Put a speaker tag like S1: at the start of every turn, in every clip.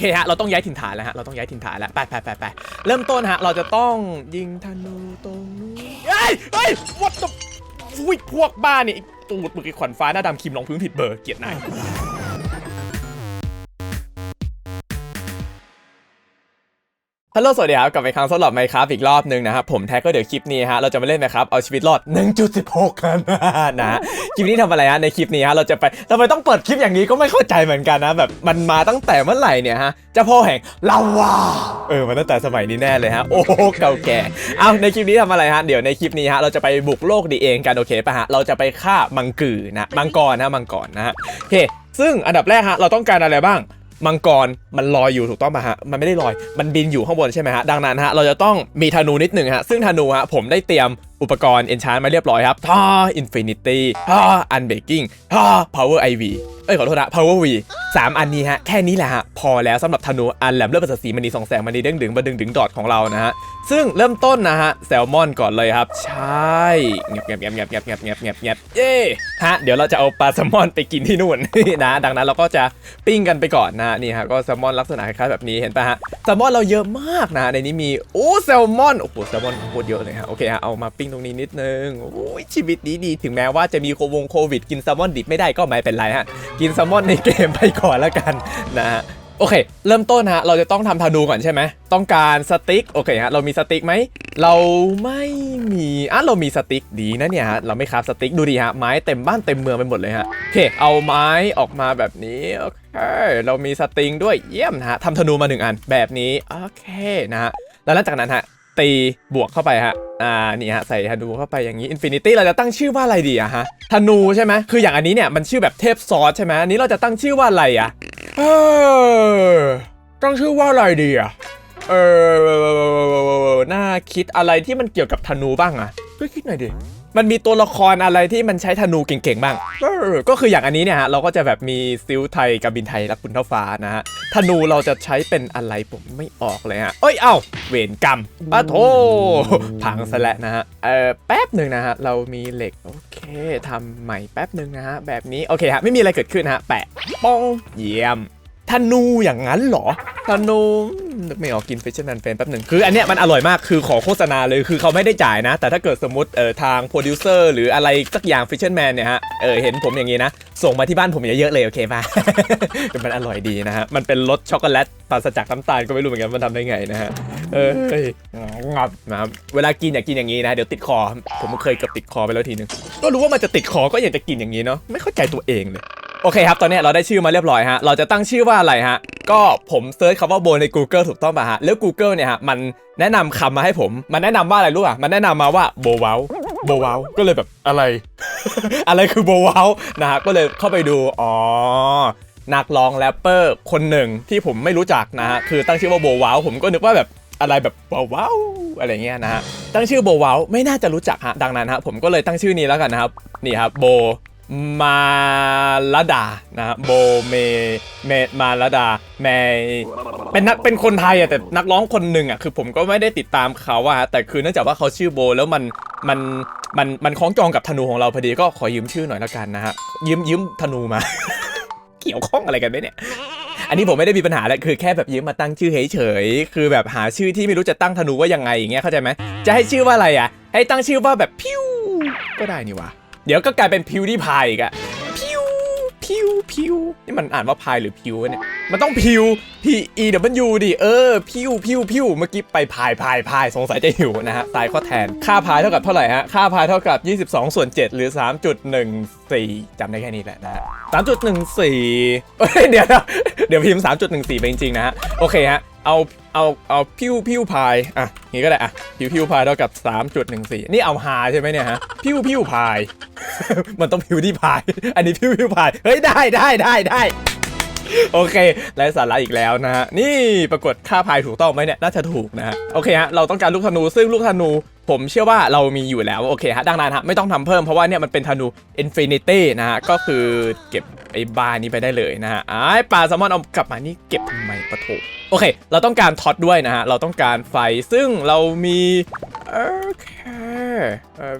S1: เคฮะ เราต้องย้ายถิ่นฐานแล้วฮะ เราต้องย้ายถิ่นฐานแล้วไปไปไปไปเริ่มต้นฮะ เราจะต้องยิงธนูตรงนู้นเฮ้ยเฮ้ย what the อุ้ยพวกบ้านี่ตูดมึงไอ้ขวัญฟ้าหน้าดำคิมลองพื้นผิดเบอร์เกียดนาย ฮัลโหลสวัสดีครับกลับไปครั้งสำหรับไมครับอีกรอบหนึ่งนะครับผมแท็กก็เดี๋ยวคลิปนี้ฮะเราจะมาเล่นนะครับเอาชีวิตรอด 1.16 กันนะฮะคลิปนี้ทำอะไรฮะในคลิปนี้ฮะเราจะไปทำไมต้องเปิดคลิปอย่างนี้ก็ไม่เข้าใจเหมือนกันนะแบบมันมาตั้งแต่เมื่อไหร่เนี่ยฮะเจ้าพ่อแห่งลาวาเออมาตั้งแต่สมัยนี้แน่เลยฮะโอ้โหเก่าแก่เอาในคลิปนี้ทำอะไรฮะเดี๋ยวในคลิปนี้ฮะเราจะไปบุกโลกดีเองกันโอเคป่ะฮะเราจะไปฆ่ามังกือนะมังกรนะมังกรนะฮะโอเคซึ่งอันดับแรกฮะเราต้องการอะไรบ้าง มังกรมันลอยอยู่ถูกต้องป่ะฮะมันไม่ได้ลอยมันบินอยู่ข้างบนใช่ไหมฮะดังนั้นฮะเราจะต้องมีธนูนิดหนึ่งฮะซึ่งธนูฮะผมได้เตรียม อุปกรณ์ enchant มาเรียบร้อยครับท่า infinity ท่า unbreaking ท่อพา power iv เอ้ยขอโทษนะ power v สามอันนี้ฮะ แค่นี้แหละฮะ พอแล้วสำหรับธนูอันแหลมเลือดประสริฐสีมณีสองแสงมณีเด้งดึงมาดึงดึงดอดของเรานะฮะ ซึ่งเริ่มต้นนะฮะ แซลมอนก่อนเลยครับ ใช่เงียบเงียบเงียบเงียบเงียบเงียบเงียบเงียบเงียบเย้ฮะ เดี๋ยวเราจะเอาปลาแซลมอนไปกินที่นู่นนะ ดังนั้นเราก็จะปิ้งกันไปก่อนนะนี่ฮะ ก็แซลมอนลักษณะคล้ายๆแบบนี้เห็นปะฮะ แซลมอนเราเยอะมากนะ ในนี้มีโอ้แซลมอน โอ้โห แซลมอนโคตรเยอะเลยฮะ โอเคฮะ เอามาปิ้งตรงนี้นิดนึงโอ้ยชีวิตดีดีถึงแม้ว่าจะมีโควงโควิด กินแซลมอนดิบไม่ได้ก็ไม่เป็นไรฮะ กินแซลมอนในเกมไปก่อนแล้วกันนะฮะโอเค เริ่มต้นฮะ เราจะต้องทำธนูก่อนใช่ไหม ต้องการสติ๊ก โอเคฮะ เรามีสติ๊กไหม เราไม่มี อะ เรามีสติ๊กดีนะเนี่ยฮะ เราไม่คราฟสติ๊ก ดูดีฮะ ไม้เต็มบ้านเต็มเมืองไปหมดเลยฮะ โอเค เอาไม้ออกมาแบบนี้ โอเค เรามีสติงด้วย เยี่ยมนะฮะทำธนูมาหนึ่งอันแบบนี้ โอเคนะฮะ แล้วหลังจากนั้นฮะ ตีบวกเข้าไปฮะ อ่า นี่ฮะ ใส่ธนูเข้าไปอย่างนี้ อินฟินิตี้เราจะตั้งชื่อว่าอะไรดีอะฮะ ธนูใช่ไหม คืออย่างอันนี้เนี่ยมันชื่อแบบเทพซอสใช่ไหมอันนี้เราจะตั้งชื่อว่าอะไรอะเออตั้งชื่อว่าอะไรดีอะเออน่าคิดอะไรที่มันเกี่ยวกับธนูบ้างอะช่วยคิดหน่อยดิ มันมีตัวละครอะไรที่มันใช้ธนูเก่งๆบ้าง ก็คืออย่างอันนี้เนี่ยฮะเราก็จะแบบมีซิลไทยกับบินไทยรักคุณเท่าฟ้านะฮะธนูเราจะใช้เป็นอะไรผมไม่ออกเลยฮะเอ้ยเอ้าเวรกรรมปะโทพังซะแล้วนะฮะเออแป๊บหนึ่งนะฮะเรามีเหล็กโอเคทำใหม่แป๊บหนึ่งนะฮะแบบนี้โอเคฮะไม่มีอะไรเกิดขึ้นฮะแปะป้องเยี่ยมธนูอย่างนั้นเหรอธนู นึกไม่ออกกินฟิชเชอร์แมนเฟนแป๊บหนึ่งคืออันเนี้ยมันอร่อยมากคือขอโฆษณาเลยคือเขาไม่ได้จ่ายนะ แต่ถ้าเกิดสมมติเออทางโปรดิวเซอร์หรืออะไรสักอย่างฟิชเชอร์แมนเนี่ยฮะเออเห็นผมอย่างงี้นะ ส่งมาที่บ้านผมเยอะๆเลยโอเคป่ะ มันอร่อยดีนะฮะมันเป็นรสช็อกโกแลตปราศจากน้ำตาลก็ไม่รู้เหมือนกันมันทำได้ไงนะฮะเออเฮ้ยงับนะครับเวลากินอย่ากินอย่างนี้นะเดี๋ยวติดคอ ผมเคยเกับติดคอไปแล้วทีนึงก็รู้ว่ามันจะติดคอก็อยากจะกินอย่างนี้เนาะไม่เข้าใจตัวเองเลย โอเคครับ ตอนนี้เราได้ชื่อมาเรียบร้อยฮะ เราจะตั้งชื่อว่าอะไรฮะ ก็ผมเซิร์ชคำว่าโบใน Google ถูกต้องป่ะฮะ แล้ว Google เนี่ยฮะ มันแนะนำคำมาให้ผม มันแนะนำว่าอะไรรู้ป่ะ มันแนะนำมาว่าโบวาโบวาก็เลยแบบอะไร อะไรคือโบวานะฮะ ก็เลยเข้าไปดู อ๋อ นักร้องแรปเปอร์คนหนึ่งที่ผมไม่รู้จักนะฮะ คือตั้งชื่อว่าโบวาวผมก็นึกว่าแบบอะไรแบบโบวาวอะไรเงี้ยนะฮะ ตั้งชื่อโบวาวไม่น่าจะรู้จักฮะ ดังนั้นฮะผมก็เลยตั้งชื่อนี้แล้วกันนะครับ นี่ครับโบ มาลดานะฮะโบเมเมมาลดาแมเป็นนักเป็นคนไทยอะแต่นักร้องคนหนึ่งอะคือผมก็ไม่ได้ติดตามเขาอะฮะแต่คือเนื่องจากว่าเขาชื่อโบแล้วมันมันมันมันคล้องจองกับธนูของเราพอดีก็ขอยืมชื่อหน่อยละกันนะฮะยืมยืมธนูมา เกี่ยวข้องอะไรกันไหมเนี่ยอันนี้ผมไม่ได้มีปัญหาแหละคือแค่แบบยืมมาตั้งชื่อเฉยๆคือแบบหาชื่อที่ไม่รู้จะตั้งธนูว่ายังไงอย่างเงี้ยเข้าใจไหมจะให้ชื่อว่าอะไรอะ ให้ตั้งชื่อว่าแบบพิ้วก็ได้นี่วะ เดี๋ยวก็กลายเป็นพิวที่พายอีกอะพิวพิวพิวนี่มันอ่านว่าพายหรือพิวเนี่ยมันต้องพิว P E W ดิเออพิวพิวพิวเมื่อกี้ไปพายพายพายสงสัยจะหิวนะฮะตายข้อแทนค่าพายเท่ากับเท่าไหร่ฮะค่าพายเท่ากับ 22 ส่วน 7 หรือ 3.14จำได้แค่นี้แหละนะฮะ3.14เอ้ยเดี๋ยวเดี๋ยวพิมพ์ 3.14 ไปจริงๆนะฮะโอเคฮะเอา เอาเอาพิวพิวพายอะงี้ก็ได้อะพิวพิวพายเท่ากับ 3.14 นี่เอาหาใช่ไหมเนี่ยฮะพิวพิวพาย มันต้องพิวที่พาย อันนี้พิวพิวพาย เฮ้ยได้ได้ได้ได้โอเคไร้สาระอีกแล้วนะฮะ นี่ปรากฏค่าพายถูกต้องไหมเนี่ย น่าจะถูกนะฮะ โอเคฮะ เราต้องการลูกธนู ซึ่งลูกธนูผมเชื่อว่าเรามีอยู่แล้วโอเคฮะดังนั้นฮะไม่ต้องทำเพิ่มเพราะว่าเนี่ยมันเป็นธนู Infinity นะฮะก็คือเก็บไอ้บาร์นี้ไปได้เลยนะฮะไอ้ปลาแซลมอนเอากลับมานี่เก็บทำไมปะโถโอเค เราต้องการท็อตด้วยนะฮะเราต้องการไฟซึ่งเรามีโอเค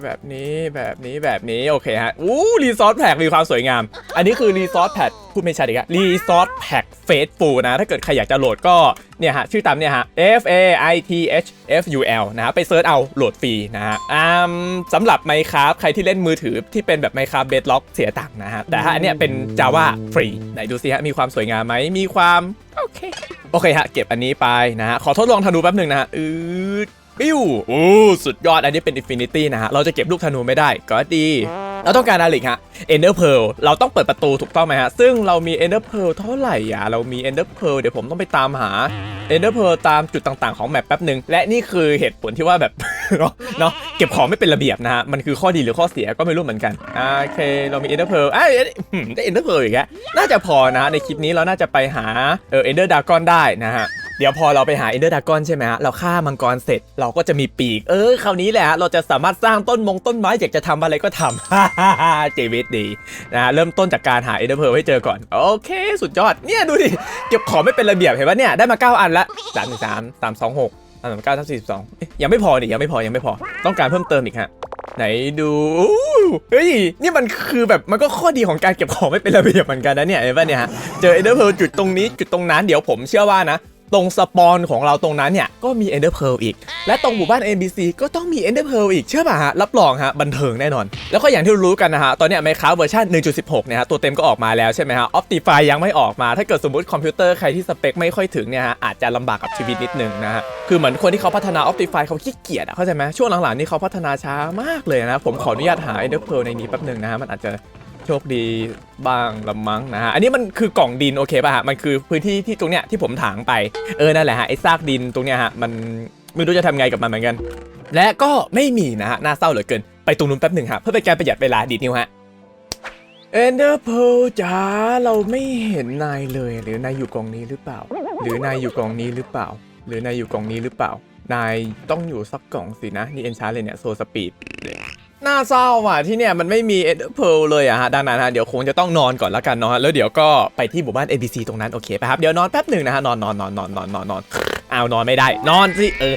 S1: แบบนี้แบบนี้แบบนี้โอเคฮะอู้รีซอสแพ็กมีความสวยงาม อันนี้คือรีซอสแพ็กพูดไม่ชัดอีกอะรีซอสแพ็กเฟสฟูนะถ้าเกิดใครอยากจะโหลดก็ เนี่ยฮะชื่อตามเนี่ยฮะ F A I T H F U L นะฮะไปเซิร์ชเอาโหลดฟรีนะฮะอ่าสำหรับ Minecraft ใครที่เล่นมือถือที่เป็นแบบ Minecraft Bedrock เสียตังค์นะฮะแต่ถ้าอันเนี้ยเป็น Java ฟรีไหนดูสิฮะมีความสวยงามไหมมีความ โอเค โอเคฮะ เก็บอันนี้ไปนะฮะ ขอทดลองธนูแป๊บหนึ่งนะฮะอืด ปิ้วโอ้สุดยอดอันนี้เป็น Infinity นะฮะเราจะเก็บลูกธนูไม่ได้ก็ดีเราต้องการอะไรอีกฮะ Ender Pearl เราต้องเปิดประตูถูกต้องไหมฮะ ซึ่งเรามี Ender Pearl เท่าไหร่อะเรามี Ender Pearl เดี๋ยวผมต้องไปตามหา Ender Pearl ตามจุดต่างๆของแมปแป๊บหนึ่งและนี่คือเหตุผลที่ว่าแบบเนาะเนาะเก็บของไม่เป็นระเบียบนะฮะ มันคือข้อดีหรือข้อเสียก็ไม่รู้เหมือนกันอ่าโอเค เรามี Ender Pearl เอ้ยหืมได้ Ender Pearl อีกแล้วน่าจะพอนะในคลิปนี้เราน่าจะไปหาเออ Ender Dragon ได้นะฮะ เดี๋ยวพอเราไปหา Ender Dragon ใช่ไหมฮะเราฆ่ามังกรเสร็จเราก็จะมีปีก เออคราวนี้แหละฮะเราจะสามารถสร้างต้นมงต้นไม้อยากจะทำอะไรก็ทำเจวิตดีนะฮะเริ่มต้นจากการหา Ender Pearl ให้เจอก่อน โอเค สุดยอดเนี่ยดูดิเก็บของไม่เป็นระเบียบเห็นปะเนี่ยได้มา 9 อันละสามสามสามสองหกสามเก้าสามสี่สิบสองยังไม่พอนี่ยังไม่พอยังไม่พอ ต้องการเพิ่มเติมอีกฮะไหนดู เฮ้ย นี่มันคือแบบมันก็ข้อดีของการเก็บของไม่เป็นระเบียบเหมือนกันนะเนี่ยเห็นปะเนี่ยฮะ เจอ Ender Pearl จุดตรงนี้จุดตรงนั้นเดี๋ยวผมเชื่อว่านะ ตรงสปอนของเราตรงนั้นเนี่ยก็มี Ender Pearl อีก และตรงหมู่บ้าน NBC ก็ต้องมี Ender Pearl อีกเชื่อป่ะฮะ รับรองฮะ บันเทิงแน่นอน แล้วก็อย่างที่รู้กันนะฮะ ตอนเนี้ย Minecraft เวอร์ชัน1.16 เนี่ยฮะ ตัวเต็มก็ออกมาแล้วใช่ไหมฮะ Optify ยังไม่ออกมา ถ้าเกิดสมมติคอมพิวเตอร์ใครที่สเปคไม่ค่อยถึงเนี่ยฮะ อาจจะลำบากกับชีวิตนิดนึงนะฮะ คือเหมือนคนที่เขาพัฒนา Optify เขาขี้เกียจอะเข้าใจไหมช่วงหลังๆนี่เขาพัฒนาช้ามากเลยนะผมขออนุญาตหา Ender Pearl ในนี้แป๊บหนึงนะฮะมันอาจจะโชคดีบ้างละมั้งนะฮะ อันนี้มันคือกล่องดินโอเคป่ะฮะ มันคือพื้นที่ที่ตรงเนี้ยที่ผมถางไป เออ นั่นแหละฮะ ไอ้ซากดินตรงเนี้ยฮะ มันไม่รู้จะทำไงกับมันเหมือนกัน และก็ไม่มีนะฮะ น่าเศร้าเหลือเกิน ไปตรงนู้นแป๊บหนึ่งฮะ เพื่อเป็นการประหยัดเวลาดีดนิ้วฮะ Ender Pearl จ๋าเราไม่เห็นนายเลย หรือนายอยู่กล่องนี้หรือเปล่า หรือนายอยู่กล่องนี้หรือเปล่า หรือนายอยู่กล่องนี้หรือเปล่า นายต้องอยู่สักกล่องสินะ นี่เอนชาร์เลยเนี่ยโซสปีด น่าเศร้าว่ะที่เนี่ยมันไม่มี Ender Pearl เลยอะฮะดังนั้นฮะเดี๋ยวคงจะต้องนอนก่อนล้วกันเนาะแล้วเดี๋ยวก็ไปที่หมู่บ้าน ABC ตรงนั้นโอเคไปครับเดี๋ยวนอนแป๊บหนึ่งนะฮะนอนนอนนอนนอนนอนนอนนอนอ้าวนอนไม่ได้ นอนสิเออ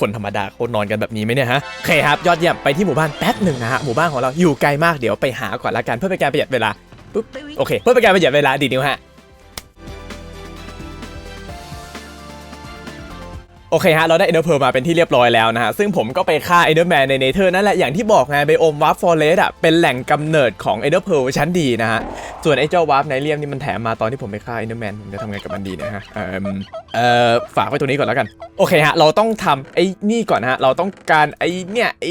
S1: คนธรรมดาเขานอนกันแบบนี้ไหมเนี่ยฮะโอเคครับยอดเยี่ยมไปที่หมู่บ้านแป๊บหนึ่งนะฮะหมู่บ้านของเราอยู่ไกลมากเดี๋ยวไปหาก่อนละกันเพื่อเป็นการประหยัดเวลาปุ๊บโอเค เพื่อเป็นการประหยัดเวลาดีนิ้วฮะ อเคฮะเราได้ Ender Pearl มาเป็นที่เรียบร้อยแล้วนะฮะซึ่งผมก็ไปฆ่า Enderman ในเนเธอร์นั่นแหละอย่างที่บอกไงไบโอมวาร์ฟฟอเรสอะเป็นแหล่งกำเนิดของ Ender Pearl ชั้นดีนะฮะส่วนไอ้เจ้าวาร์ฟไนเลียมนี่มันแถมมาตอนที่ผมไปฆ่า Enderman ผมจะทำไงกับมันดีเนะฮะเอ่อเอ่อฝากไว้ตรงนี้ก่อนแล้วกันโอเคฮะเราต้องทำไอ้นี่ก่อนฮะเราต้องการไอ้เนี่ยไอ้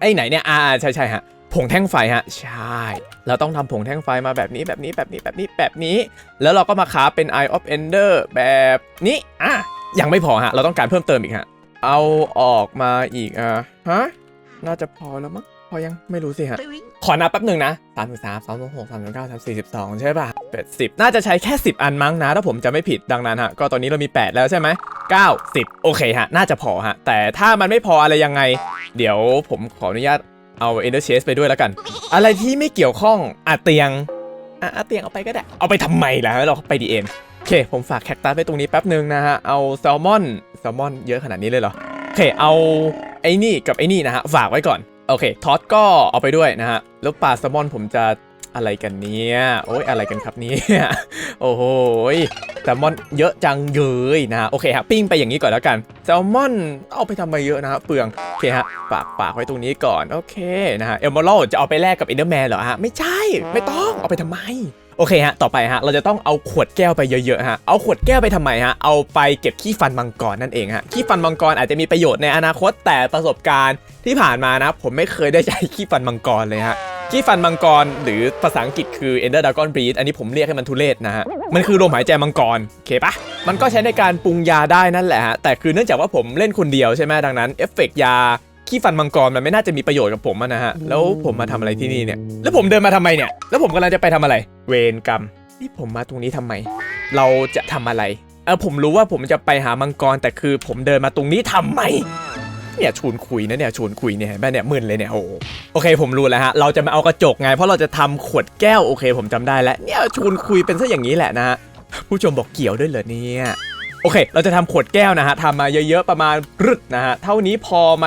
S1: ไอ้ไหนเนี่ยอ่าใช่ใช่ฮะผงแท่งไฟฮะใช่เราต้องทำผงแท่งไฟมาแบบนี้แบบนี้แบบนี้แบบนี้แบบนี้ แล้วเราก็มาคาเป็น Eye of Ender แบบนี้อะ ยังไม่พอฮะ เราต้องการเพิ่มเติมอีกฮะ เอาออกมาอีกอะฮะ น่าจะพอแล้วมั้ง พอยัง ไม่รู้สิฮะ ขอนับแป๊บหนึ่งนะสามสิบสามสามสิบหกสามสิบเก้าสามสี่สิบสองใช่ป่ะแปดสิบน่าจะใช้แค่สิบอันมั้งนะ ถ้าผมจะไม่ผิด ดังนั้นฮะ ก็ตอนนี้เรามีแปดแล้วใช่ไหมเก้าสิบโอเคฮะ น่าจะพอฮะ แต่ถ้ามันไม่พออะไรยังไง เดี๋ยวผมขออนุญาตเอา Ender Chest ไปด้วยแล้วกัน อะไรที่ไม่เกี่ยวข้องอะเตียงอะอะเตียงเอาไปก็ได้ เอาไปทำไมล่ะเราไปดีเอ็มโอ เค ผมฝากแคคตัสไว้ตรงนี้แป๊บหนึ่งนะฮะ เอาแซลมอน แซลมอนเยอะขนาดนี้เลยเหรอ โอเค เอาไอ้นี่กับไอ้นี่นะฮะ ฝากไว้ก่อน โอเค ทอตก็เอาไปด้วยนะฮะ แล้วปลาแซลมอนผมจะ อะไรกันเนี่ย โอ้ยอะไรกันครับเนี่ย โอ้โหแซลมอนเยอะจังเยยนะโอเคฮะปิ้งไปอย่างนี้ก่อนแล้วกันแซลมอนเอาไปทำไมเยอะนะฮะเปลืองโอเคฮะฝากฝากไว้ตรงนี้ก่อนโอเคนะฮะเอลมอลจะเอาไปแลกกับเอนเดอร์แมนเหรอฮะไม่ใช่ไม่ต้องเอาไปทำไมโอเคฮะ ต่อไปฮะ เราจะต้องเอาขวดแก้วไปเยอะๆฮะ เอาขวดแก้วไปทำไมฮะ เอาไปเก็บขี้ฟันมังกรนั่นเองฮะ ขี้ฟันมังกรอาจจะมีประโยชน์ในอนาคตแต่ประสบการณ์ที่ผ่านมานะ ผมไม่เคยได้ใช้ขี้ฟันมังกรเลยฮะ ขี้ฟันมังกร หรือภาษาอังกฤษคือ Ender Dragon Breed อันนี้ผมเรียกให้มันทุเรศนะฮะ มันคือลมหายใจมังกรโอเคปะมันก็ใช้ในการปรุงยาได้นั่นแหละฮะ แต่คือเนื่องจากว่าผมเล่นคนเดียวใช่ไหมดังนั้นเอฟเฟกต์ยาขี้ฟันมังกรมันไม่น่าจะมีประโยชน์กับผมอะนะฮะ แล้วผมมาทำอะไรที่นี่เนี่ย แล้วผมเดินมาทำไมเนี่ย แล้วผมกำลังจะไปทำอะไร เวรกรรมนี่ผมมาตรงนี้ทำไม เราจะทำอะไร เออผมรู้ว่าผมจะไปหามังกรแต่คือผมเดินมาตรงนี้ทำไม เนี่ยชวนคุยนะเนี่ยชวนคุยเนี่ยเห็นไหมเนี่ยมึนเลยเนี่ยโอ้โอเคผมรู้แล้วฮะเราจะมาเอากระจกไงเพราะเราจะทำขวดแก้วโอเค ผมจำได้แล้วเนี่ยชวนคุยเป็นซะอย่างนี้แหละนะฮะผู้ชมบอกเกี่ยวด้วยเหรอเนี่ยโอเค เราจะทำขวดแก้วนะฮะทำมาเยอะๆ ประมาณรึดนะฮะ เท่านี้พอไหม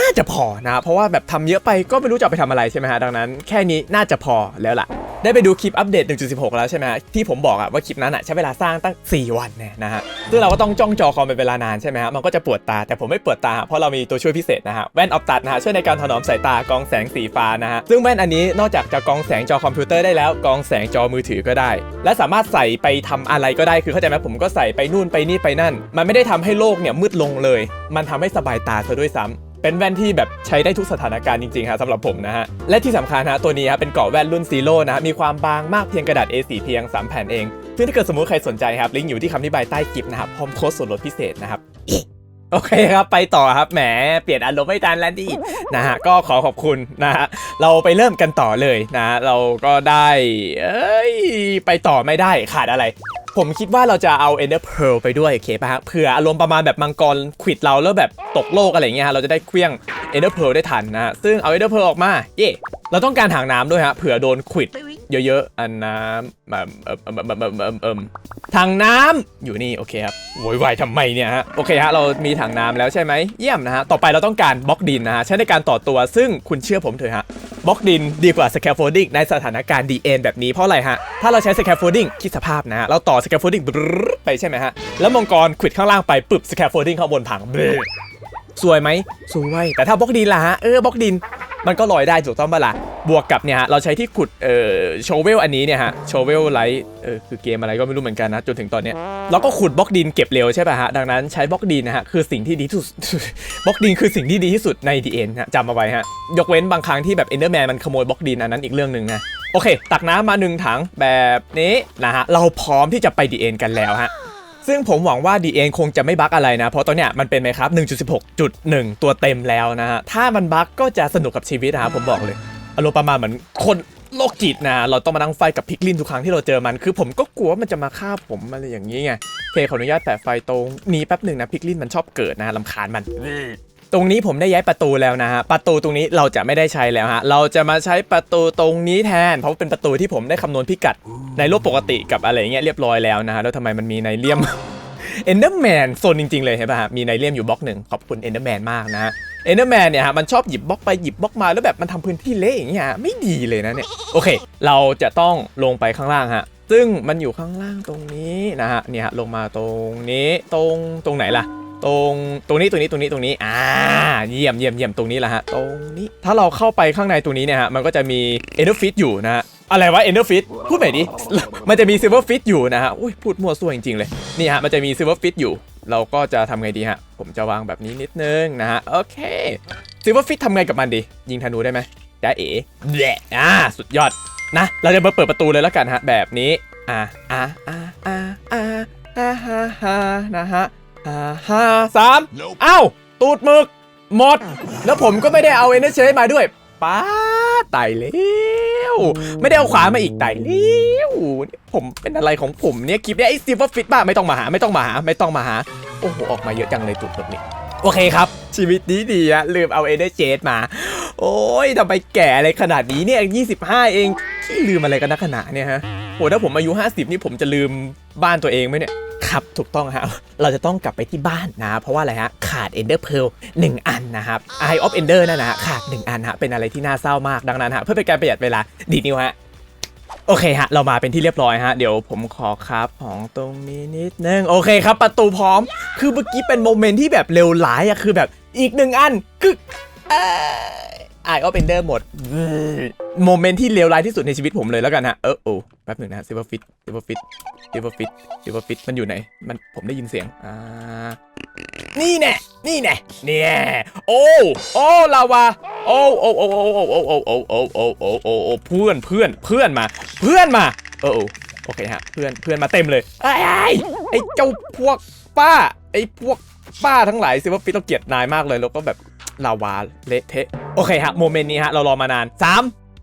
S1: น่าจะพอนะ เพราะว่าแบบทำเยอะไปก็ไม่รู้จะไปทำอะไรใช่ไหมฮะ ดังนั้นแค่นี้น่าจะพอแล้วล่ะ ได้ไปดูคลิปอัปเดต 1.16 แล้วใช่ไหมที่ผมบอกอะว่าคลิปนั้นอะใช้เวลาสร้างตั้ง 4 วันเนี่ยนะฮะซึ่งเราก็ต้องจ้องจอคอมเป็นเวลานานใช่ไหมฮะมันก็จะปวดตาแต่ผมไม่ปวดตา เพราะเรามีตัวช่วยพิเศษนะฮะแว่นออฟตัดนะฮะช่วยในการถนอมสายตากองแสงสีฟ้านะฮะซึ่งแว่นอันนี้นอกจากจะกองแสงจอคอมพิวเตอร์ได้แล้วกองแสงจอมือถือก็ได้ และสามารถใส่ไปทำอะไรก็ได้คือเข้าใจไหมผมก็ใส่ไปนู่นไปนี่ไปนั่น มันไม่ได้ทำให้โลกเนี่ยมืดลงเลย มันทำให้สบายตาซะด้วยซ้ำ เป็นแว่นที่แบบใช้ได้ทุกสถานการณ์จริงๆฮะสำหรับผมนะฮะ และที่สำคัญฮะตัวนี้ฮะเป็นกราะแว่นรุ่นซีโร่นะฮะมีความบางมากเพียงกระดาษ A4 เพียง 3 แผ่นเอง ซึ่งถ้าเกิดสมมติใครสนใจครับลิงก์อยู่ที่คำอธิบายใต้คลิปนะครับพร้อมโค้ดส่วนลดพิเศษนะครับโอเคครับไปต่อครับแหมเปลี่ยนอารมณ์ไม่ทันแล้วดินะฮะก็ขอขอบคุณนะฮะเราไปเริ่มกันต่อเลยนะ เราก็ได้เอ้ยไปต่อไม่ได้ขาดอะไร ผมคิดว่าเราจะเอา Ender Pearl ไปด้วยโอเคป่ะฮะเผื่ออารมณ์ประมาณแบบมังกรขิดเราแล้วแบบตกโลกอะไรเงี้ยฮะเราจะได้เคลี้ยง Ender Pearl ได้ทันนะฮะซึ่งเอา Ender Pearl ออกมาเย่ เราต้องการถังน้ำด้วยฮะเผื่อโดนขวิดเยอะๆ อันน้ำแบบเอิมเอิมเอิมเอิมเอิมเอิมถังน้ำอยู่นี่โอเคครับโวยวายทำไมเนี่ยฮะโอเคฮะเรามีถังน้ำแล้วใช่ไหมเยี่ยมนะฮะต่อไปเราต้องการบล็อกดินนะฮะใช้ในการต่อตัวซึ่งคุณเชื่อผมเถอะฮะบล็อกดินดีกว่า scaffolding ในสถานการณ์ DN แบบนี้เพราะอะไรฮะถ้าเราใช้ scaffolding คิดสภาพนะฮะเราต่อ scaffolding บรึ๊ดไปใช่ไหมฮะแล้วมังกรขวิดข้างล่างไปปึบ scaffolding ข้างบนผังบรึ๊ดสวยไหมสวยแต่ถ้าบล็อกดินล่ะฮะเออบล็อกดิน มันก็ลอยได้ถูกต้องปะล่ะบวกกับเนี่ยฮะเราใช้ที่ขุดเอ่อโชเวลอันนี้เนี่ยฮะโชเวลไลท์เออคือเกมอะไรก็ไม่รู้เหมือนกันนะจนถึงตอนเนี้ยเราก็ขุดบล็อกดินเก็บเร็วใช่ป่ะฮะดังนั้นใช้บล็อกดินนะฮะคือสิ่งที่ดีที่สุดบล็อกดินคือสิ่งที่ดีที่สุดใน DN ฮะจำเอาไว้ฮะยกเว้นบางครั้งที่แบบเอนเดอร์แมนมันขโมยบล็อกดินอันนั้นอีกเรื่องหนึ่งนะโอเค ตักน้ำมาหนึ่งถังแบบนี้นะฮะเราพร้อมที่จะไป DN กันแล้วฮะ ซึ่งผมหวังว่า DN คงจะไม่บั๊กอะไรนะ เพราะตอนเนี้ยมันเป็นไหมครับ 1.16.1 ตัวเต็มแล้วนะฮะ ถ้ามันบั๊กก็จะสนุกกับชีวิตนะฮะผมบอกเลย อารมณ์ประมาณเหมือนคนโลกจิตนะ เราต้องมานั่งไฟกับพิกลินทุกครั้งที่เราเจอมัน คือผมก็กลัวว่ามันจะมาฆ่าผมอะไรอย่างนี้ไง เคขออนุญาตแปะไฟตรงนี้แป๊บหนึ่งนะพิกลินมันชอบเกิดนะลำคาญมัน ตรงนี้ผมได้ย้ายประตูแล้วนะฮะประตูตรงนี้เราจะไม่ได้ใช้แล้วฮะเราจะมาใช้ประตูตรงนี้แทน เพราะว่าเป็นประตูที่ผมได้คำนวณพิกัดในโลกปกติกับอะไรเงี้ยเรียบร้อยแล้วนะฮะแล้วทำไมมันมีในเลี่ยมเอนเดอร์แมนโซนจริงๆเลยเห็นป่ะฮะมีในเลี่ยมอยู่บล็อกหนึ่งขอบคุณเอนเดอร์แมนมากนะฮะเอนเดอร์แมนเนี่ยฮะมันชอบหยิบบล็อกไปหยิบบล็อกมาแล้วแบบมันทำพื้นที่เละอย่างเงี้ยฮะไม่ดีเลยนะเนี่ยโอเค เราจะต้องลงไปข้างล่างฮะซึ่งมันอยู่ข้างล่างตรงนี้นะฮะเนี่ยฮะลงมาตรงนี้ตรงตรงไหนล่ะ ตรงตรงนี้ตรงนี้ตรงนี้ตรงนี้อ่าเยี่ยมเยี่ยมเยี่ยมตรงนี้แหละฮะตรงนี้ถ้าเราเข้าไปข้างในตรงนี้เนี่ยฮะมันก็จะมีเอนเดอร์ฟิตอยู่นะฮะอะไรวะเอนเดอร์ฟิตพูดใหม่ดิมันจะมีซิลเวอร์ฟิตอยู่นะฮะอุ้ยพูดมั่วซั่วจริงๆเลยนี่ฮะมันจะมีซิลเวอร์ฟิตอยู่ เราก็จะทำไงดีฮะผมจะวางแบบนี้นิดนึงนะฮะโอเคซิลเวอร์ฟิตทำไงกับมันดี ยิงธนูได้ไหมได้เอ๋แหละอ่าสุดยอดนะเราจะมาเปิดประตูเลยแล้วกันฮะแบบนี้อ่าอ่าอ่าอ่าอ่าอ่าฮ่าฮ่านะฮะ อ่าห้าสามเอ้า ตูดหมึก หมด แล้วผมก็ไม่ได้เอาเอเนเชมาด้วยป้าตายแล้วไม่ได้เอาขวานมาอีกตายแล้วผมเป็นอะไรของผมเนี่ยคลิปเนี้ยไอ้ซิลเวอร์ฟิตบ้าไม่ต้องมาหาไม่ต้องมาหาไม่ต้องมาหา โอ้โห ออกมาเยอะจังเลยตูดหมึกนี่โอเคครับ ชีวิตนี้ดีอะลืมเอาเอเนเจมา โอ้ยทำไมแก่อะไรขนาดนี้เนี่ย 25 เองที่ลืมอะไรกันนักขนาดเนี่ยฮะโหถ้าผมอายุ 50 นี่ผมจะลืมบ้านตัวเองไหมเนี่ย ครับ ถูกต้องครับ เราจะต้องกลับไปที่บ้านนะ เพราะว่าอะไรฮะ ขาด Ender Pearl 1 อันนะครับ Eye of Ender นั่นนะฮะขาด 1 อันฮะ เป็นอะไรที่น่าเศร้ามาก ดังนั้นฮะ เพื่อเป็นการประหยัดเวลา ดีนิวฮะ โอเคฮะ เรามาเป็นที่เรียบร้อยฮะ เดี๋ยวผมขอครับของตรงนี้นิดนึง โอเคครับ ประตูพร้อม คือเมื่อกี้เป็นโมเมนต์ที่แบบเร็วหลายอะคือแบบอีกหนึ่งอัน คือ ไอออฟเอนเดอร์หมดโมเมนต์ที่เลวร้ายที่สุดในชีวิตผมเลยแล้วกันฮะ เออโอ้แป๊บหนึ่งนะซิลเวอร์ฟิตซิลเวอร์ฟิตซิลเวอร์ฟิตซิลเวอร์ฟิตมันอยู่ไหน มันผมได้ยินเสียง อ่า นี่แน่นี่แน่เนี่ยโอ้โอ้ลาวาโอ้โอ้โอ้โอ้โอ้โอ้โอ้โอ้โอ้โอ้โอ้โอ้โอ้เพื่อนเพื่อนเพื่อนมา เพื่อนมา เออ โอเคฮะเพื่อนเพื่อนมาเต็มเลยไอ้ไอ้เจ้าพวกป้า ไอ้พวกป้าทั้งหลายซิว่าฟิตเราเกลียดนายมากเลยแล้วก็แบบลาวาเละเทะโอเคฮะโมเมนต์นี้ฮะเรารอมานาน 3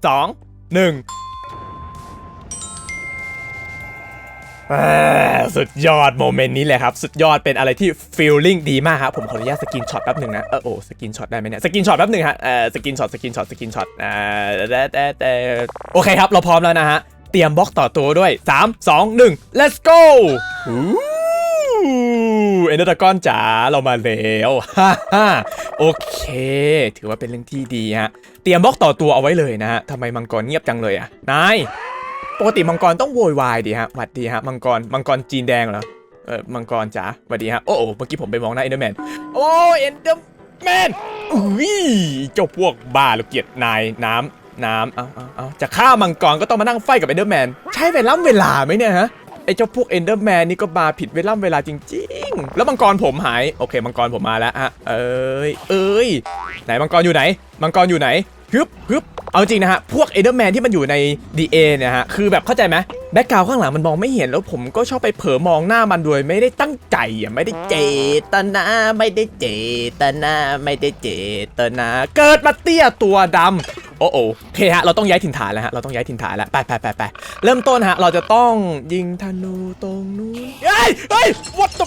S1: 2 1อ่าสุดยอดโมเมนต์นี้เลยครับ สุดยอดเป็นอะไรที่ฟีลลิ่งดีมากครับผมขออนุญาตสกินช็อตแป๊บหนึ่งนะเออโอ้สกินช็อตได้ไหมเนี่ยสกินช็อตแป๊บหนึ่งฮะเออสกินช็อตสกินช็อตสกินช็อตอ่าแต่แต่แต่โอเคครับเราพร้อมแล้วนะฮะ เตรียมบล็อกต่อตัวด้วย 3 2 1 let's go อู้เอ็นเดอร์กอนจ๋าเรามาแล้วฮ่าฮ่าโอเค ถือว่าเป็นเรื่องที่ดีฮะ เตรียมบล็อกต่อตัวเอาไว้เลยนะฮะทำไมมังกรเงียบจังเลยอะ นาย ปกติมังกรต้องโวยวายดีฮะหวัดดีฮะ มังกร มังกรจีนแดงเหรอ เออมังกรจ๋าหวัดดีฮะ โอ้โหเมื่อกี้ผมไปมองหน้าเอ็นเดอร์แมน โอ้เอ็นเดอร์แมนอุ้ยเจ้าพวกบ้าลูกเกียดนายน้ำ น้ำเอาเอาเอาจะฆ่ามังกรก็ต้องมานั่งไฟกับเอนเดอร์แมนใช้เวลาเวลาไหมเนี่ยฮะไอ้เจ้าพวกเอนเดอร์แมนนี่ก็มาผิดเวลาเวลาจริง ๆ แล้วมังกรผมหาย โอเค มังกรผมมาแล้วฮะเอ้ยเอ้ยไหนมังกรอยู่ไหน มังกรอยู่ไหนฮึบฮึบเอาจริงนะฮะ พวกเอเดอร์แมนที่มันอยู่ใน DA เนี่ยฮะ คือแบบเข้าใจไหมแบ็กกราวข้างหลังมันมองไม่เห็นแล้วผมก็ชอบไปเผลอมองหน้ามันโดยไม่ได้ตั้งใจอะไม่ได้เจตนาไม่ได้เจตนาไม่ได้เจตนา เกิดมาเตี้ยตัวดำ โอ้โอโอเคฮะ เราต้องย้ายถิ่นฐานแล้วฮะ เราต้องย้ายถิ่นฐานแล้ว ไปไปไปไปเริ่มต้นฮะ เราจะต้องยิงธนูตรงนู้น เฮ้ย เฮ้ย what the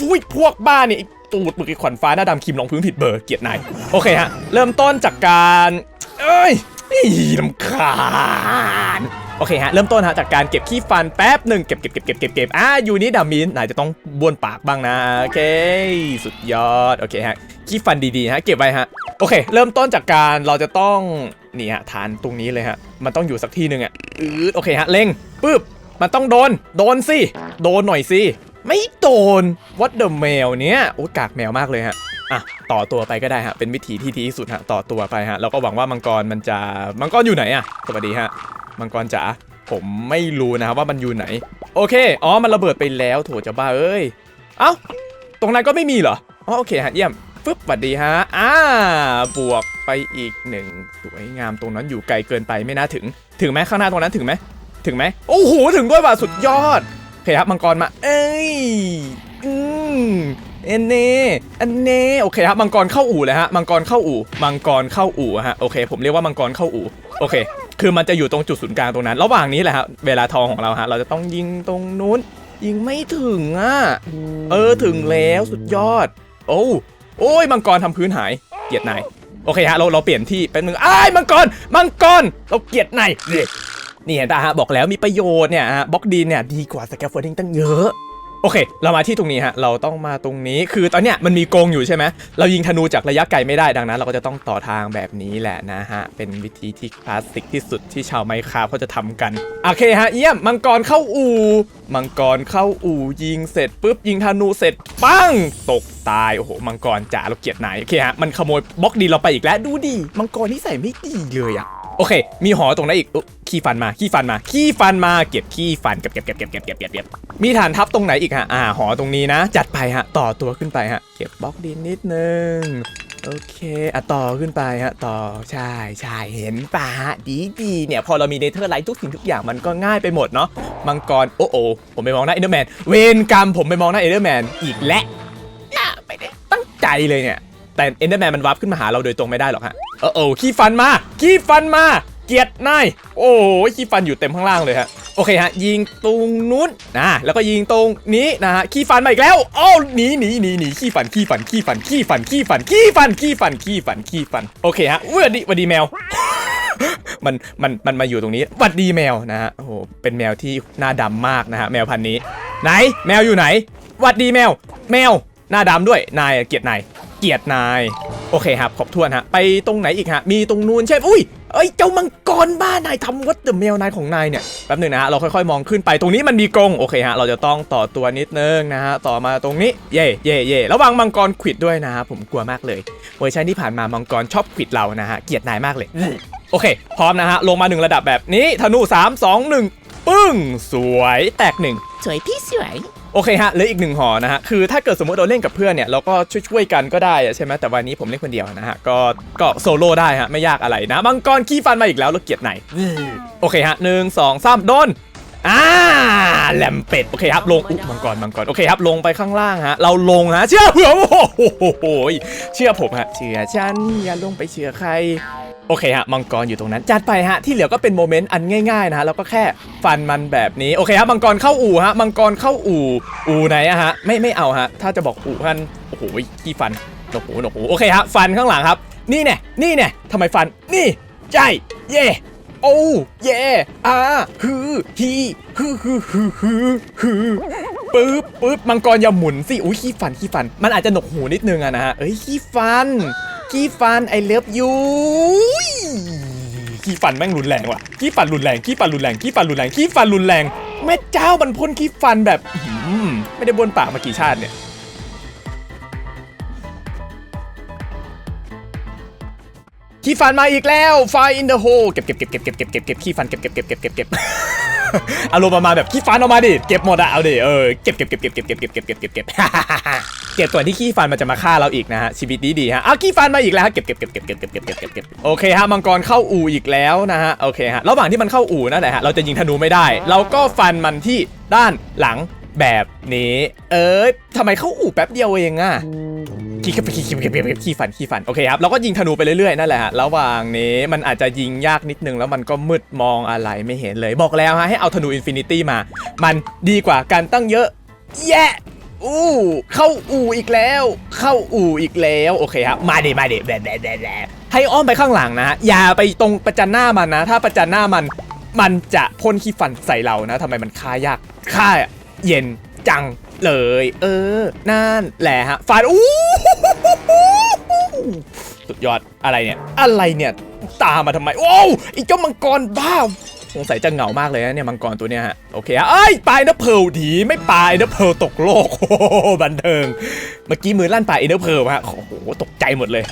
S1: อุ้ยพวกบ้าเนี่ยตูดมึกไอ้ขวัญฟ้าหน้าดำคิมลงพื้นผิดเบอร์เกียดนาย โอเคฮะ เริ่มต้นจากการ เอ้ย อีลำคาญโอเคฮะ เริ่มต้นฮะจากการเก็บขี้ฟันแป๊บหนึ่งเก็บเก็บเก็บเก็บเก็บเก็บอะอยู่นี่ดามินนายจะต้องบ้วนปากบ้างนะ โอเค สุดยอด โอเคฮะ ขี้ฟันดีๆฮะ เก็บไว้ฮะ โอเค เริ่มต้นจากการเราจะต้อง นี่ฮะ ฐานตรงนี้เลยฮะ มันต้องอยู่สักที่หนึ่งอะอืดโอเคฮะ เล็งปึ๊บ มันต้องโดน โดนสิ โดนหน่อยสิ ไม่โดน what the mail เนี้ยโอ้กากแมวมากเลยฮะ อะต่อตัวไปก็ได้ฮะเป็นวิธีที่ดีที่สุดฮะต่อตัวไปฮะแล้วก็หวังว่ามังกรมันจะมังกรอยู่ไหนอะสวัสดีฮะมังกรจ๋าผมไม่รู้นะครับว่ามันอยู่ไหน โอเคอ๋อมันระเบิดไปแล้วโถจะบ้าเอ้ยเอ้าตรงนั้นก็ไม่มีเหรออ๋อโอเคฮะเยี่ยมฟึบสวัสดีฮะอ่าบวกไปอีกหนึ่งสวยงามตรงนั้นอยู่ไกลเกินไปไม่น่าถึง ถึงไหมข้างหน้าตรงนั้นถึงไหมถึงไหมโอ้โหถึงด้วยว่ะสุดยอดโอเคครับมังกรมา เอ้ยอืม เอนเน่อันเน่โอเคครับมังกรเข้าอู่เลยฮะมังกรเข้าอู่มังกรเข้าอู่ฮะโอเค ผมเรียกว่ามังกรเข้าอู่โอเค คือมันจะอยู่ตรงจุดศูนย์กลางตรงนั้น ระหว่างนี้แหละฮะเวลาทองของเราฮะเราจะต้องยิงตรงนู้น ยิงไม่ถึงอะเออถึงแล้วสุดยอด โอ้โอ้ยมังกรทำพื้นหายเกียดนายโอเคฮะเราเราเปลี่ยนที่เป็นมืออ้ายมังกรมังกรเราเกียดนายเด็กนี่เห็นปะฮะบอกแล้วมีประโยชน์เนี่ยฮะบล็อกดีเนี่ยดีกว่าสแกฟโฟลดิ้งตั้งเยอะ โอเค เรามาที่ตรงนี้ฮะ เราต้องมาตรงนี้ คือตอนเนี้ยมันมีโกงอยู่ใช่ไหม เรายิงธนูจากระยะไกลไม่ได้ ดังนั้นเราก็จะต้องต่อทางแบบนี้แหละนะฮะ เป็นวิธีที่คลาสสิกที่สุดที่ชาวไมค์คราเขาจะทำกัน โอเคฮะ เยี่ยม มังกรเข้าอู่ มังกรเข้าอู่ยิงเสร็จปุ๊บยิงธนูเสร็จปังตกตาย โอ้โห มังกรจ๋าเราเกลียดนาย โอเคฮะ มันขโมยบล็อกดีเราไปอีกแล้ว ดูดิ มังกรนี่ใส่ไม่ดีเลยอะ โอเค มีหอตรงนั้นอีกขี้ฟันมาขี้ฟันมาขี้ฟันมาเก็บขี้ฟันเก็บเก็บเก็บเก็บเก็บเก็บเก็บเก็บมีฐานทัพตรงไหนอีกฮะอ่าหอตรงนี้นะ จัดไปฮะ ต่อตัวขึ้นไปฮะ เก็บบล็อกดินนิดนึงโอเคอะต่อขึ้นไปฮะต่อใช่ใช่เห็นปะฮะดีดีเนี่ย พอเรามีเนเธอร์ไลท์ทุกสิ่งทุกอย่างมันก็ง่ายไปหมดเนาะมังกรโอ้โอผมไปมองหน้าเอเดอร์แมนเวรกรรมผมไปมองหน้าเอเดอร์แมนอีกและไม่ได้ตั้งใจเลยเนี่ยแต่เอเดอร์แมนมันวาร์ปขึ้นมาหาเราโดยตรงไม่ได้หรอกฮะ เออโอ้ขี้ฟันมา ขี้ฟันมา เกียดนาย โอ้ยขี้ฟันอยู่เต็มข้างล่างเลยฮะ โอเคฮะ ยิงตรงนู้นนะ แล้วก็ยิงตรงนี้นะฮะ ขี้ฟันมาอีกแล้วอ้าวหนีหนีหนีหนีขี้ฟัน ขี้ฟัน ขี้ฟัน ขี้ฟัน ขี้ฟัน ขี้ฟัน ขี้ฟัน ขี้ฟัน ขี้ฟัน โอเคฮะเวดีวัดดีแมว มัน มัน มันมาอยู่ตรงนี้วัดดีแมวนะฮะ โอ้โห เป็นแมวที่หน้าดำมากนะฮะ แมวพันธุ์นี้ ไหน แมวอยู่ไหนวัดดีแมว แมว หน้าดำด้วย นายเกียดนาย เกียดนาย โอเคครับขอบทวนฮะ ไปตรงไหนอีกฮะ มีตรงนู้นใช่อุ้ยเอ้ยเจ้ามังกรบ้านายทำวัดเดอะแมวนายของนายเนี่ยแป๊บหนึ่งนะฮะเราค่อยๆมองขึ้นไปตรงนี้มันมีกรงโอเคฮะเราจะต้องต่อตัวนิดนึงนะฮะต่อมาตรงนี้เย่เย่เย่ระวังมังกรขิดด้วยนะฮะผมกลัวมากเลยเวอร์ชันที่ผ่านมามังกรชอบขิดเรานะฮะเกลียดนายมากเลย โอเค พร้อมนะฮะลงมาหนึ่งระดับแบบนี้ธนู3 2 1ปึ้งสวยแตกหนึ่ง
S2: สวยพี่สวย
S1: โอเคฮะเหลืออีกหนึ่งหอนะฮะคือถ้าเกิดสมมติเราเล่นกับเพื่อนเนี่ยเราก็ช่วยๆกันก็ได้อะใช่ไหมแต่วันนี้ผมเล่นคนเดียวนะฮะก็ก็โซโล่ได้ฮะไม่ยากอะไรนะมังกรขี้ฟันมาอีกแล้วเราเกลียดไหนโอเคฮะหนึ่งสองสามโดน อ่าแหลมเป็ดโอเคครับลงอุ๊ยมังกรมังกรโอเคครับลงไปข้างล่างฮะเราลงฮะเชื่อผมโอ้โหเชื่อผมฮะเชื่อฉันอย่าลงไปเชื่อใครโอเคฮะมังกรอยู่ตรงนั้นจัดไปฮะที่เหลือก็เป็นโมเมนต์อันง่ายๆนะฮะแล้วก็แค่ฟันมันแบบนี้โอเคครับมังกรเข้าอู่ฮะมังกรเข้าอู่อู่ไหนอะฮะไม่ไม่เอาฮะถ้าจะบอกอู่ท่านโอ้โหขี้ฟันโอ้โหโอ้โหโอเคฮะฟันข้างหลังครับ นี่แน่นี่แน่ทำไมฟันนี่ใจเย่ โอ้เย่อาฮือฮีฮือฮือฮือฮือฮือปึ๊บปึ๊บมังกรอย่าหมุนสิอุ้ยขี้ฟันขี้ฟัน มันอาจจะหนกหูนิดนึงอะนะฮะเอ้ยขี้ฟันขี้ฟันไอเลิฟยูขี้ฟันแม่งรุนแรงว่ะขี้ฟันรุนแรงขี้ฟันรุนแรงขี้ฟันรุนแรงขี้ฟันรุนแรงแม่เจ้ามันพ่นขี้ฟันแบบไม่ได้บ้วนปากมากี่ชาติเนี่ย ขี้ฟันมาอีกแล้วไฟ in the hole เก็บเก็บเก็บเก็บเก็บเก็บเก็บเก็บขี้ฟันเก็บเก็บเก็บเก็บเก็บเก็บอารมณ์ประมาณแบบขี้ฟันออกมาดิเก็บหมดอะเอาดิเออเก็บเก็บเก็บเก็บเก็บเก็บเก็บเก็บเก็บเก็บเก็บเก็บก่อนที่ขี้ฟันมันจะมาฆ่าเราอีกนะฮะชีวิตดีดีฮะอ้าวขี้ฟันมาอีกแล้วฮะเก็บเก็บเก็บเก็บเก็บเก็บเก็บเก็บเก็บเก็บโอเคฮะมังกรเข้าอู่อีกแล้วนะฮะโอเคฮะระหว่างที่มันเข้าอู่นั่นแหละฮะเราจะยิงธนูไม่ได้ เราก็ฟันมันที่ด้านหลัง แบบนี้ เออทำไมเข้าอู่แป๊บเดียวเองอะขี้ขี้ขี้ขี้ขี้ขี้ฟันขี้ฟันโอเคครับเราก็ยิงธนูไปเรื่อยๆนั่นแหละฮะระหว่างนี้มันอาจจะยิงยากนิดนึงแล้วมันก็มืดมองอะไรไม่เห็นเลย บอกแล้วฮะให้เอาธนูอินฟินิตี้มา มันดีกว่าการตั้งเยอะแยะอู้เข้าอู่อีกแล้ว เข้าอู่อีกแล้วโอเคครับมาดิมาดิแบะแบะแบะแให้อ้อมไปข้างหลังนะฮะอย่าไปตรงประจันหน้ามันนะ ถ้าประจันหน้ามันมันจะพ่นขี้ฟันใส่เรานะทำไมมันฆ่ายากฆ่า เย็นจังเลย เออ นั่นแหละฮะฟันอู้สุดยอดอะไรเนี่ย อะไรเนี่ย ตามมาทำไม โอ้ไอ้เจ้ามังกรบ้าสงสัยจะเหงามากเลยนะเนี่ยมังกรตัวเนี้ยฮะโอเคฮะเอ้ปลายเนอร์เพลดีไม่ปลายเนอร์เพลตกโลกโอ้บันเทิง เมื่อกี้มือลั่นปลายเนอร์เพลฮะโอ้โหตกใจหมดเลย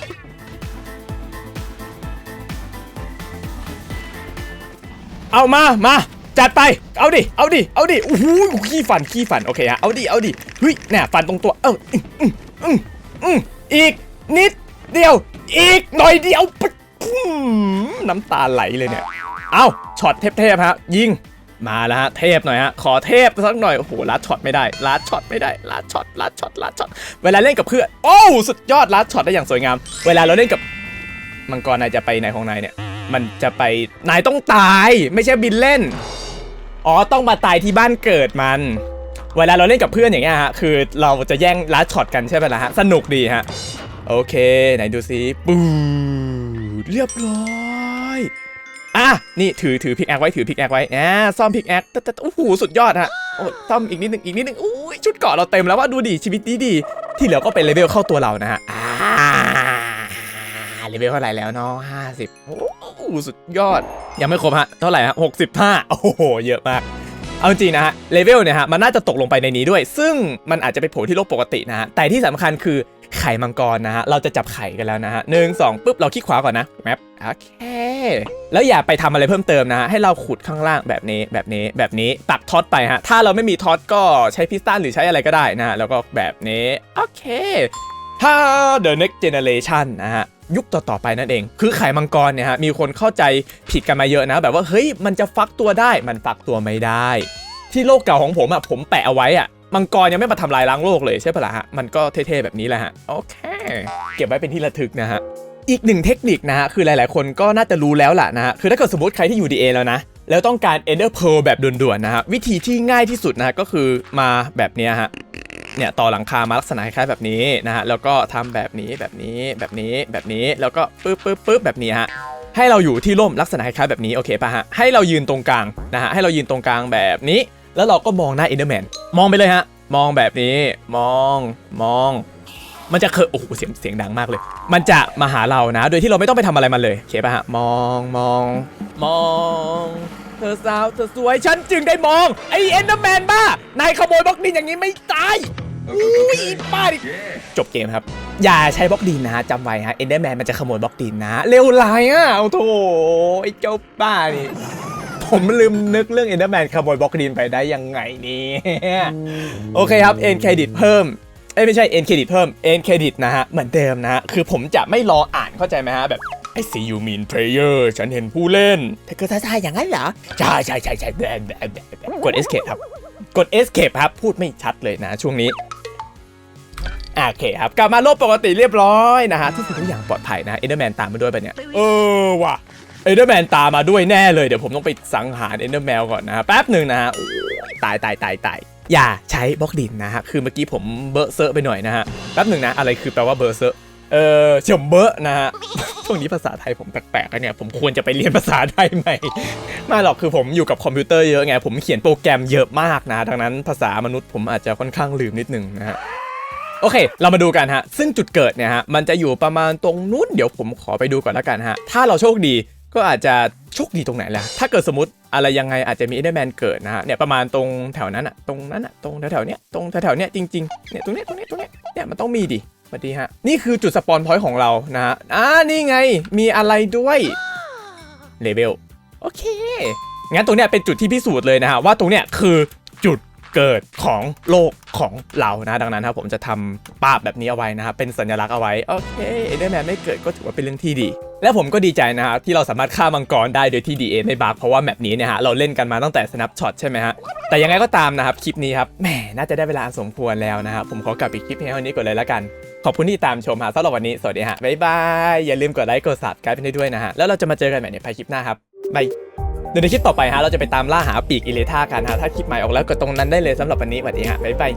S1: เอามา มา จัดไป เอาดิ เอาดิ เอาดิโอ้โหขี้ฟัน ขี้ฟัน โอเคฮะ เอาดิ เอาดิเฮ้ยเนี่ยฟันตรงตัว เอ้าอืมอืมอืมอืมอีกนิดเดียว อีกหน่อยเดียวปึ๊ดอืมน้ำตาไหลเลยเนี่ย เอาช็อตเทพๆฮะ ยิง มาแล้วฮะ เทพหน่อยฮะ ขอเทพสักหน่อย โอ้โหลัดช็อตไม่ได้ ลัดช็อตไม่ได้ ลัดช็อต ลัดช็อต ลัดช็อต เวลาเล่นกับเพื่อน โอ้สุดยอด ลัดช็อตได้อย่างสวยงาม เวลาเราเล่นกับมังกรนายจะไปไหนของนายเนี่ย มันจะไป นายต้องตาย ไม่ใช่บินเล่น อ๋อต้องมาตายที่บ้านเกิดมัน เวลาเราเล่นกับเพื่อนอย่างเงี้ยฮะคือเราจะแย่งลัดช็อตกันใช่ไหมล่ะฮะสนุกดีฮะโอเค ไหนดูซิปูเรียบร้อยอะนี่ถือถือพิกแอคไว้ถือพิกแอคไว้อ่าซ่อมพิกแอคแต่แต่โอ้โหสุดยอดฮะโอ้ซ่อมอีกนิดนึงอีกนิดนึงอุ้ยชุดเกราะเราเต็มแล้วว่าดูดิชีวิตดีดีที่เหลือก็เป็นเลเวลเข้าตัวเรานะฮะอ่า เลเวลเท่าไหร่แล้วเนาะห้าสิบโอ้โหสุดยอด ยังไม่ครบฮะ เท่าไหร่ฮะหกสิบห้าโอ้โห เยอะมาก เอาจริงนะฮะ เลเวลเนี่ยฮะ มันน่าจะตกลงไปในนี้ด้วย ซึ่งมันอาจจะไปโผล่ที่โลกปกตินะฮะ แต่ที่สำคัญคือไข่มังกรนะฮะ เราจะจับไข่กันแล้วนะฮะหนึ่งสองปุ๊บ เราคลิกขวาก่อนนะแมปโอเค แล้วอย่าไปทำอะไรเพิ่มเติมนะฮะ ให้เราขุดข้างล่างแบบนี้ แบบนี้ แบบนี้ตักท็อตไปฮะ ถ้าเราไม่มีท็อตก็ใช้พิสตันหรือใช้อะไรก็ได้นะฮะ แล้วก็แบบนี้ โอเคถ้า The Next Generation นะฮะ ยุคต่อๆไปนั่นเอง คือไข่มังกรเนี่ยฮะมีคนเข้าใจผิดกันมาเยอะนะ แบบว่าเฮ้ยมันจะฟักตัวได้มันฟักตัวไม่ได้ ที่โลกเก่าของผมอะผมแปะเอาไว้อะมังกรยังไม่มาทำลายล้างโลกเลยใช่ปะล่ะฮะมันก็เท่ๆแบบนี้แหละฮะโอเค เก็บไว้เป็นที่ระทึกนะฮะอีกหนึ่งเทคนิคนะฮะคือหลายๆ คนก็น่าจะรู้แล้วล่ะนะฮะคือถ้าเกิดสมมติใครที่อยู่ DA แล้วนะแล้วต้องการ Ender Pearl แบบด่วนๆนะฮะวิธีที่ง่ายที่สุดนะฮะก็คือมาแบบนี้ฮะ เนี่ยต่อหลังคามาลักษณะคล้ายๆแบบนี้นะฮะแล้วก็ทำแบบนี้แบบนี้แบบนี้แบบนี้แล้วก็ปึ๊บปึ๊บปึ๊บแบบนี้ฮะให้เราอยู่ที่ร่มลักษณะคล้ายๆแบบนี้โอเคป่ะฮะให้เรายืนตรงกลางนะฮะให้เรายืนตรงกลางแบบนี้ แล้วเราก็มองหน้าเอเดอร์แมนมองไปเลยฮะมองแบบนี้มองมอง มันจะเคยโอ้โหเสียงเสียงดังมากเลย มันจะมาหาเรานะ โดยที่เราไม่ต้องไปทำอะไรมันเลยโอเคป่ะฮะมองมองมองเธอสาวเธอสวยฉันจึงได้มองไอเอนเดอร์แมนบ้านายขโมยบล็อกดินอย่างนี้ไม่ตาย อุ้ยป้าดิจบเกมครับ อย่าใช้บล็อกดินนะฮะจำไว้ฮะเอนเดอร์แมนมันจะขโมยบล็อกดินนะ เร็วไรอะโอ้โถไอเจ้าป้านี่ ผมลืมนึกเรื่องเอนเดอร์แมนขโมยบล็อกดินไปได้ยังไงเนี่ยโอเคครับเอ็นเครดิตเพิ่มเอ้ยไม่ใช่เอ็นเครดิตเพิ่มเอ็นเครดิตนะฮะเหมือนเดิมนะฮะคือผมจะไม่รออ่านเข้าใจไหมฮะแบบ I see you mean player ฉันเห็นผู้เล่นเธอคือท้าทายอย่างนั้นเหรอ ใช่ใช่ใช่ใช่แบบแบบแบบแบบกด escape ครับ กด escape ครับ พูดไม่ชัดเลยนะช่วงนี้อะ โอเคครับ กลับมาโลกปกติเรียบร้อยนะฮะทุกสิ่งทุกอย่างปลอดภัยนะเอเดอร์แมนตามมาด้วยปะเนี่ย เออว่ะเอเดอร์แมนตามมาด้วยแน่เลย เดี๋ยวผมต้องไปสังหารเอเดอร์แมวก่อนนะฮะแป๊บหนึ่งนะฮะโอ้ยตายตายตายตายอย่าใช้บล็อกดินนะฮะคือเมื่อกี้ผมเบอร์เซอร์ไปหน่อยนะฮะแป๊บหนึ่งนะอะไรคือแปลว่าเบอร์เซอร์เออเฉิมเบอะนะฮะช่วงนี้ภาษาไทยผมแปลกๆอะเนี่ยผมควรจะไปเรียนภาษาไทยใหม่ไม่หรอกคือผมอยู่กับคอมพิวเตอร์เยอะไงผมเขียนโปรแกรมเยอะมากนะดังนั้นภาษามนุษย์ผมอาจจะค่อนข้างลืมนิดนึงนะฮะ โอเค เรามาดูกันฮะ ซึ่งจุดเกิดเนี่ยฮะ มันจะอยู่ประมาณตรงนู้น เดี๋ยวผมขอไปดูก่อนแล้วกันฮะ ถ้าเราโชคดีก็อาจจะโชคดีตรงไหนแหละ ถ้าเกิดสมมติอะไรยังไงอาจจะมีเอเดแมนเกิดนะฮะ เนี่ยประมาณตรงแถวนั้นอะตรงนั้นอะตรงแถวๆเนี้ย ตรงแถวๆเนี้ยจริงๆ เนี่ยตรงเนี้ยตรงเนี้ยตรงเนี้ย เนี่ยมันต้องมีดิสวัสดีฮะ นี่คือจุดสปอนพอยต์ของเรานะฮะ อ่า นี่ไง มีอะไรด้วย เลเวล โอเค งั้นตรงเนี้ยเป็นจุดที่พิสูจน์เลยนะฮะว่าตรงเนี้ยคือ เกิดของโลกของเรานะดังนั้นครับผมจะทำภาพแบบนี้เอาไว้นะครับเป็นสัญลักษณ์เอาไว้โอเคเอเดอร์แมนไม่เกิดก็ถือว่าเป็นเรื่องที่ดี และผมก็ดีใจนะครับที่เราสามารถฆ่ามังกรได้โดยที่ DA ไม่บักเพราะว่าแมปนี้เนี่ยฮะเราเล่นกันมาตั้งแต่ snapshot ใช่ไหมฮะแต่ยังไงก็ตามนะครับคลิปนี้ครับแหมน่าจะได้เวลาสมควรแล้วนะครับผมขอกลับอีกคลิปเพียงเท่านี้ก่อนเลยละกันขอบคุณที่ตามชมฮะสำหรับวันนี้สวัสดีฮะบ๊ายบายอย่าลืมกดไลค์กด subscribe ให้ด้วยนะฮะแล้วเราจะมาเจอกันใหม่ในภายคลิปหน้าครับบาย เดี๋ยวในคลิปต่อไปฮะเราจะไปตามล่าหาปีกอิเลท่ากันฮะถ้าคลิปใหม่ออกแล้วกดตรงนั้นได้เลยสำหรับวันนี้สวัสดีฮะบ๊ายบาย